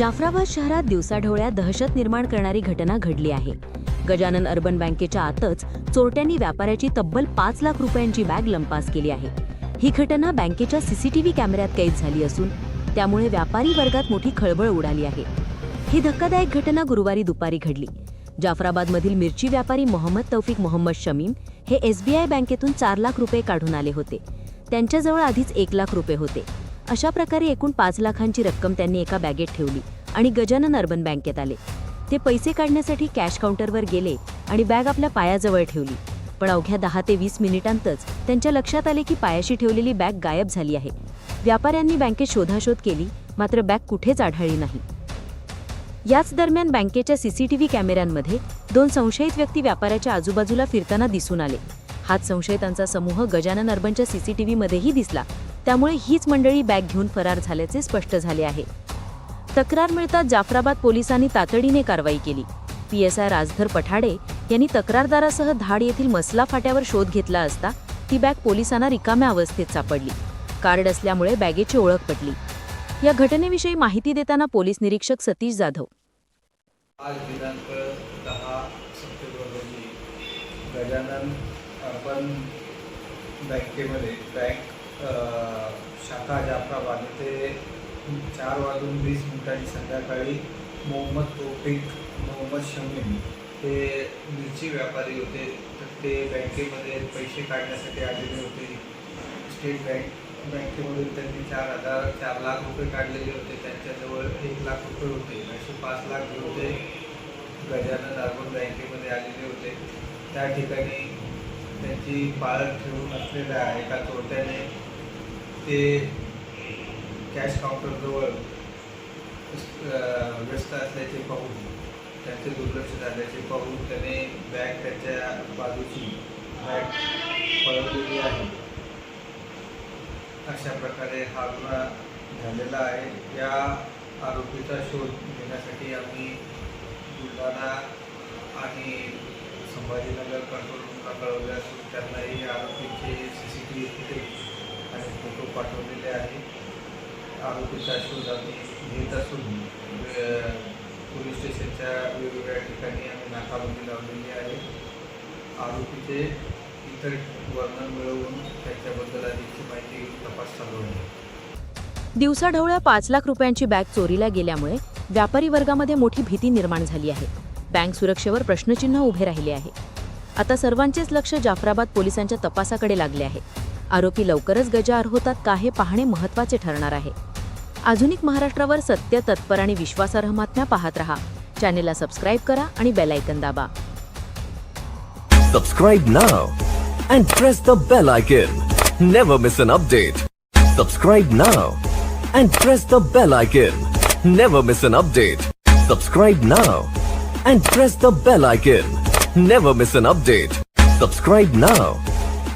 जाफराबाद शहरात दिवसाढवळ्या दहशत निर्माण करणारी घटना घडली आहे. गजानन अर्बन बँकेच्या आतच चोरट्यांनी व्यापाऱ्याची तब्बल पाच लाख रुपयांची बॅग लंपास केली आहे. ही घटना बँकेच्या सीसीटीव्ही कॅमेऱ्यात कैद झाली असून त्यामुळे व्यापारी वर्गात मोठी खळबळ उडाली आहे. ही धक्कादायक घटना गुरुवारी दुपारी घडली. जाफराबादमधील मिरची व्यापारी मोहम्मद तौफिक मोहम्मद शमीम हे एसबीआय बँकेतून चार लाख रुपये काढून आले होते. त्यांच्याजवळ आधीच एक लाख रुपये होते. अशा प्रकारे एकूण पाच लाखांची रक्कम त्यांनी एका बॅगेत ठेवली आणि गजानन अर्बन बँकेत आले. ते पैसे काढण्यासाठी कॅश काउंटरवर गेले आणि बॅग आपल्या पायाजवळ ठेवली. पण अवघ्या दहा ते वीस मिनिटांतच त्यांच्या लक्षात आले की पायाशी ठेवलेली बॅग गायब झाली आहे. व्यापाऱ्यांनी बँकेत शोधाशोध केली मात्र बॅग कुठेच आढळली नाही. याच दरम्यान बँकेच्या सीसीटीव्ही कॅमेऱ्यांमध्ये दोन संशयित व्यक्ती व्यापाऱ्याच्या आजूबाजूला फिरताना दिसून आले. हाच संशयितांचा समूह गजानन अर्बनच्या सीसीटीव्हीमध्येही दिसला. त्यामुळे हीच मंडळी बॅग घेऊन फरार झाल्याचे स्पष्ट झाले आहे. तक्रार मिळताच जाफराबाद पोलिसांनी तातडीने कारवाई केली. पीएसआय राजधर पठाडे यांनी तक्रारदारासह धाड येथील मसला फाट्यावर शोध घेतला असता ती बॅग पोलिसांना रिकाम्या अवस्थेत सापडली. कार्ड असल्यामुळे बॅगेची ओळख पटली. या घटनेविषयी माहिती देताना पोलीस निरीक्षक सतीश जाधव. आज दिनांक दहा सप्टेंबर रोजी गजानन अर्बन बँकेमध्ये बँक शाखा जाफराबाद येथे चार वाजून वीस मिनिटांनी संध्याकाळी मोहम्मद तोफिक मोहम्मद शमीम हे मिरची व्यापारी होते. तर ते बँकेमध्ये पैसे काढण्यासाठी आलेले होते. स्टेट बँक बँकेमधून त्यांनी चार हजार चार लाख रुपये काढलेले होते. त्यांच्याजवळ एक लाख रुपये होते. असे पाच लाख होते. गजानन अर्बन बँकेमध्ये आलेले होते. त्या ठिकाणी त्यांची पाळत ठेवून असलेल्या एका चोरट्याने ते कॅश काउंटरजवळ व्यस्त असल्याचे पाहून त्यांचे दुर्लक्ष झाल्याचे पाहून त्याने बॅग त्याच्या बाजूची बॅग पळवलेली आहे. अशा प्रकारे हा गुन्हा झालेला आहे. या आरोपीचा शोध घेण्यासाठी आम्ही बुलढाणा आणि संभाजीनगर कंट्रोल रूमला कळवले असून त्यांनाही आरोपीचे C C T V footage photo पाठवलेले आहे. आरोपी शाश्वत आम्ही घेत असून पोलीस स्टेशनच्या वेगवेगळ्या ठिकाणी आम्ही नाकाबंदी लावलेली आहे. आरोपीचे इतर वर्णन मिळवून त्याच्याबद्दल अधिकची माहिती तपास चालू आहे. दिवसाढवळ्या पाच लाख रुपयांची बॅग चोरीला गेल्यामुळे व्यापारी वर्गामध्ये मोठी भीती निर्माण झाली आहे. बँक सुरक्षेवर प्रश्नचिन्ह उभे राहिले आहे. आता सर्वांचेच लक्ष जाफराबाद पोलिसांच्या तपासाकडे लागले आहे. आरोपी लवकरच गजार होतात का हे पाहणे महत्त्वाचे ठरणार आहे. आधुनिक महाराष्ट्रावर सत्य तत्पर आणि विश्वासार्ह बातम्या पाहत रहा. चॅनेलला सबस्क्राईब करा आणि बेलायकन दाबा. Subscribe now and press the bell icon never miss an update subscribe now and press the bell icon never miss an update subscribe now and press the bell icon never miss an update subscribe now